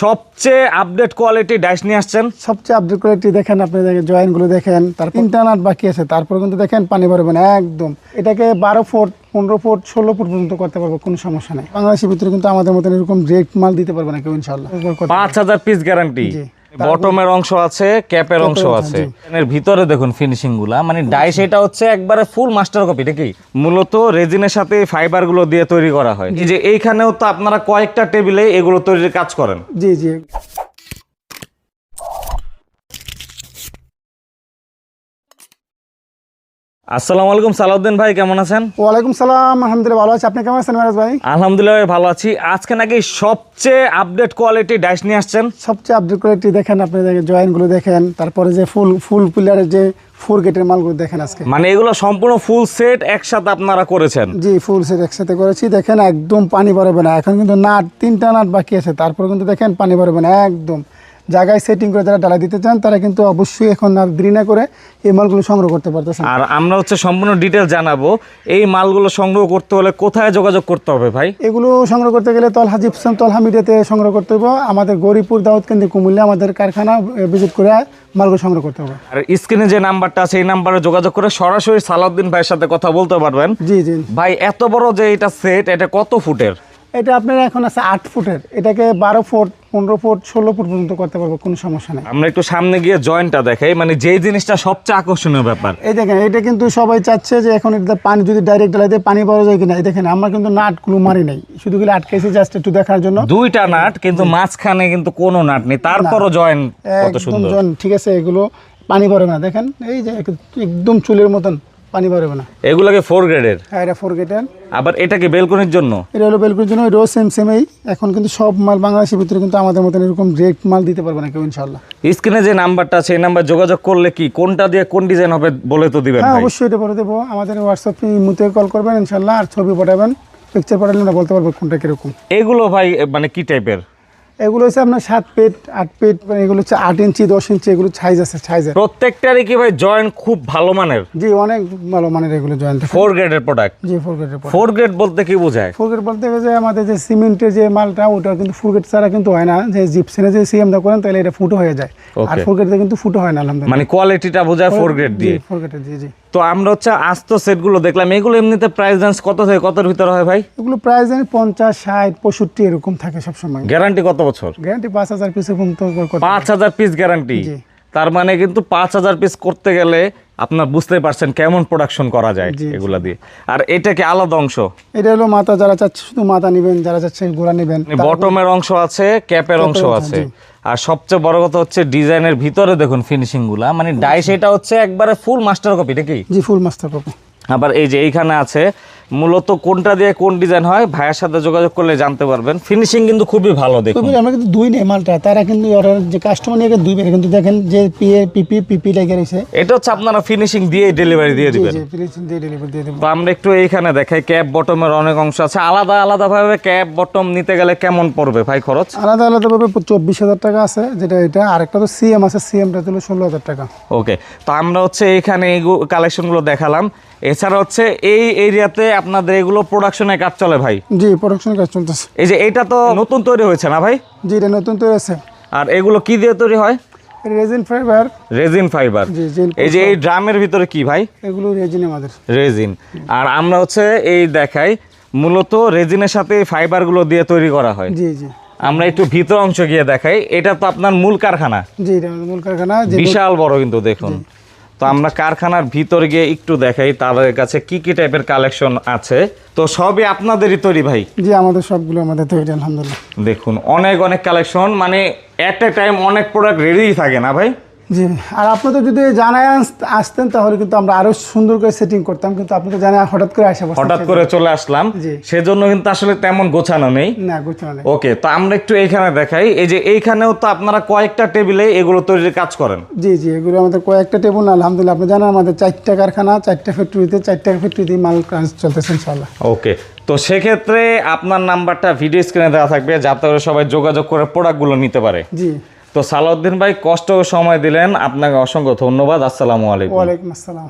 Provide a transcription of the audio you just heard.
সবচেয়ে update quality dice নিয়ে আসছেন। সবচেয়ে আপডেট কোয়ালিটি দেখেন আপনি দেখেন জয়েন্টগুলো দেখেন তার ইন্টারনেট বাকি আছে। তারপর কিন্তু দেখেন পানি ভরবে না একদম। এটাকে বারো ফুট পনেরো ফুট ষোলো ফুট পর্যন্ত করতে পারব কোনো সমস্যা নেই। বাংলাদেশের ভিতরে কিন্তু আমাদের মতন এরকম রেট মাল দিতে পারবে না কেউ ইনশাল্লাহ পাঁচ হাজার পিস গ্যারান্টি জি। বটমের অংশ আছে ক্যাপের অংশ আছে। এর ভিতরে দেখুন ফিনিশিংগুলা মানে ডাইস এটা হচ্ছে একবারে ফুল মাস্টার কপি নাকি? মূলত রেজিনের সাথে ফাইবারগুলো দিয়ে তৈরি করা হয়। এই যে এইখানেও তো আপনারা কয়েকটা টেবিলে এগুলো তৈরির কাজ করেন। জি জি। আসসালামু আলাইকুম সালাউদ্দিন ভাই কেমন আছেন? ওয়ালাইকুম সালাম আলহামদুলিল্লাহ ভালো আছি। আপনি কেমন আছেন মেরাজ ভাই? আলহামদুলিল্লাহ ভালো আছি। আজকে নাকি সবচেয়ে আপডেট কোয়ালিটি ডাইস নিয়ে আসছেন? সবচেয়ে আপডেট কোয়ালিটি দেখেন আপনি দেখেন জয়েন্ট দেখেন তারপরে যে ফুল ফুল পিলারের যে ফোর গেটের মালগুলো দেখেন আজকে। মানে এগুলো সম্পূর্ণ ফুল সেট একসাথে আপনারা করেছেন? জি ফুল সেট একসাথে করেছি। দেখেন একদম পানি ভরবে না। এখন কিন্তু নাট তিনটা নাট বাকি আছে। তারপর কিন্তু দেখেন পানি ভরবে না একদম। জায়গায় সেটিং করে যারা ডালা দিতে চান তারা কিন্তু অবশ্যই এখন আর দেরি না করে এই মালগুলো সংগ্রহ করতে পারতেছেন। আর আমরা হচ্ছে সম্পূর্ণ ডিটেল জানাব এই মালগুলো সংগ্রহ করতে হলে কোথায় যোগাযোগ করতে হবে ভাই? এগুলো সংগ্রহ করতে গেলে তলহা জিপসাম তলহা মিডিয়াতে সংগ্রহ করতে হবে আমাদের গরিপুর দাউদ কেন্দ্রে কুমিল্লা আমাদের কারখানা ভিজিট করে মালগুলো সংগ্রহ করতে হবে। আর স্ক্রিনে যে নাম্বারটা আছে এই নাম্বারে যোগাযোগ করে সরাসরি সালাউদ্দিন ভাইয়ের সাথে কথা বলতে পারবেন। জি জি। ভাই এত বড় যে এটা সেট এটা কত ফুটের? এটা আপনার এখন আছে আট ফুটের। এটাকে বারো ফুট পনেরো ফুট ষোলো ফুট পর্যন্ত করতে পারব কোনো সমস্যা নেই। আমরা একটু সামনে গিয়ে জয়েন্টটা দেখাই মানে যেই জিনিসটা সবচেয়ে আকর্ষণীয় ব্যাপার। এই দেখেন এটা কিন্তু সবাই চাচ্ছে যে এখন এটা পানি যদি ডাইরেক্ট ডালাই দিয়ে পানি পাওয়া যায় কিনা। এই দেখেন আমরা কিন্তু নাটগুলো মারি নাই। শুধু গুলো আটকেছি জাস্ট একটু দেখার জন্য। দুইটা নাট কিন্তু মাঝখানে কিন্তু কোনো নাট নেই। তারপরও জয়েন্ট কত সুন্দর। ঠিক আছে এগুলো পানি ভরবে না। দেখেন এই যে একদম চুলের মতন। পানি ভরবে না। এগুলোকে ফোর গ্রেডের হ্যাঁ এটা ফোর গেটের আবার এটাকে বেলকনির জন্য? এটা হলো বেলকুর জন্য এটাও সেম সেমই এখন কিন্তু সব মাল বাংলাদেশের ভিতরে কিন্তু আমাদের মতন এরকম রেট মাল দিতে পারবে না কেউ ইনশাল্লাহ স্ক্রিনে যে নাম্বারটা আছে এই নাম্বার যোগাযোগ করলে কি কোনটা দিয়ে কোন ডিজাইন হবে বলে তো দিবেন হ্যাঁ অবশ্যই এটা বলে দেবো। আমাদের হোয়াটসঅ্যাপ মুতে কল করবেন ইনশাল্লাহ আর ছবি পাঠাবেন। পিকচার পাঠালে না বলতে পারব কোনটা কীরকম। এগুলো ভাই মানে কি টাইপের এগুলো হচ্ছে আপনার সাত পেট আট পেট মানে এগুলো হচ্ছে আট ইঞ্চি দশ ইঞ্চি এগুলো সাইজ আছে সাইজ আছে প্রত্যেকটারই কি ভাই জয়েন্ট খুব ভালো মানের? জি অনেক ভালো মানের এগুলো জয়েন্ট ফোর গ্রেডের প্রোডাক্ট জি ফোর গেটের ফোর গ্রেড বলতে কি বোঝায়? ফোর গ্রেড বলতে যে আমাদের যে সিমেন্টের যে মালটা ওটা কিন্তু ফোর গ্রেড ছাড়া কিন্তু হয় না। যে জিপসিনে যে সিএমটা করেন তাহলে এটা ফুটো হয়ে যায়। আর. ফোর গেটে কিন্তু ফুটো হয় না আলহামদুলিল্লাহ। মানে কোয়ালিটিটা বোঝায় ফোর গ্রেড দিয়ে। ফোর গেটের জি জি। তো আমরা হচ্ছে আস্ত সেটগুলো দেখলাম। এগুলো এমনিতে প্রাইস রেঞ্জ কত থেকে কতর ভিতরে হয় ভাই? এগুলো প্রায় জানি পঞ্চাশ ষাট পঁয়ষট্টি এরকম থাকে সবসময়। গ্যারান্টি কত বছর? গ্যারান্টি পাঁচ হাজার পিসের পর্যন্ত পাঁচ হাজার পিস গ্যারান্টি জি। তার মানে কিন্তু পাঁচ হাজার পিস করতে গেলে আপনার বুঝতে পারছেন কেমন প্রোডাকশন করা যায়। এগুলা দিয়ে। আর এটা কি আলাদা অংশ? এটা হলো মাথা যারা চাচ্ছে শুধু মাথা নেবেন যারা চাচ্ছে গোড়া নেবেন বটমের অংশ আছে ক্যাপের অংশ আছে। আর সবচেয়ে বড় কথা হচ্ছে ডিজাইনের ভিতরে দেখুন ফিনিশিংগুলা মানে ডাইস এটা হচ্ছে একবারে ফুল মাস্টার কপি নাকি? জি ফুল মাস্টার কপি আবার এই যে এইখানে আছে মূলত কোনটা দিয়ে কোন ডিজাইন হয় ভাইয়ের সাথে যোগাযোগ করলে জানতে পারবেন। ফিনিশিং কিন্তু খুবই ভালো দেখুন। আমরা কিন্তু দুই নেই মালটা। তারা কিন্তু যে কাস্টমার নিয়ে দুই বের কিন্তু দেখেন যে পিএ পিপি পিপি লেগে রয়েছে। এটা হচ্ছে আপনারা ফিনিশিং দিয়ে ডেলিভারি দিয়ে দিবেন। ফিনিশিং দিয়ে ডেলিভারি দিয়ে দেবো তো আমরা একটু এইখানে দেখাই ক্যাপ বটমের অনেক অংশ আছে। আলাদা আলাদা ভাবে ক্যাপ বটম নিতে গেলে কেমন পড়বে ভাই খরচ? আলাদা আলাদাভাবে চব্বিশ হাজার টাকা আছে যেটা এটা। আরেকটা তো সিএম আছে। সিএমটা হলো ষোলো হাজার টাকা। ওকে তো আমরা হচ্ছে এইখানে এই কালেকশনগুলো দেখালাম। এছাড়া হচ্ছে এই এরিয়াতে আপনাদের এগুলো প্রোডাকশনের কাজ চলে ভাই? জি প্রোডাকশন কাজ চলতেছে। এই যে এটা তো নতুন তৈরি হয়েছে না ভাই? জি এটা নতুন তৈরি আছে আর এগুলো কি দিয়ে তৈরি হয়? রেজিন ফাইবার রেজিন ফাইবার এই যে এই ড্রামের ভিতরে কি ভাই? এগুলো রেজিন আমাদের রেজিন আর আমরা হচ্ছে এই দেখাই মূলত রেজিনের সাথে ফাইবারগুলো দিয়ে তৈরি করা হয়। জি জি। আমরা একটু ভিতর অংশ গিয়ে দেখাই এটা তো আপনার মূল কারখানা। জি এটা মূল কারখানা বিশাল বড় কিন্তু দেখুন। তো আমরা কারখানার ভিতর গিয়ে একটু দেখাই তাদের কাছে কি কি টাইপের কালেকশন আছে। তো সবই আপনাদেরই তৈরি ভাই? জি আমাদের সবগুলো আমাদের তৈরি আলহামদুলিল্লাহ। দেখুন অনেক অনেক কালেকশন মানে এট এ টাইম অনেক প্রোডাক্ট রেডিই থাকে না ভাই? জি আর আপনাদের যদি জানায় আসতেন তাহলে কিন্তু আমরা আরও সুন্দর করে সেটিং করতাম কিন্তু আপনি তো জানায় হঠাৎ করে আসা হঠাৎ করে চলে আসলাম। সেজন্য কিন্তু আসলে তেমন গোছানো নেই। না গোছানো নেই। ওকে তো আমরা একটু এইখানে দেখাই। এই যে এইখানেও তো আপনারা কয়েকটা টেবিলে এগুলো তৈরির কাজ করেন। জি জি এগুলো আমাদের কয়েকটা টেবিল না আলহামদুলিল্লাহ আপনি জানেন আমাদের চারটা কারখানা চারটা ফ্যাক্টরিতে চারটা ফ্যাক্টরিতে মাল কাজ চলতেছে ইনশাল্লাহ ওকে তো সেক্ষেত্রে আপনার নাম্বারটা ভিডিও স্ক্রিনে দেওয়া থাকবে যাতে সবাই যোগাযোগ করে প্রোডাক্টগুলো নিতে পারে। জি। তো সালাউদ্দিন ভাই কষ্ট সময় দিলেন। আপনাকে অসংখ্য ধন্যবাদ। আসসালামু আলাইকুম। ওয়ালাইকুম আসসালাম।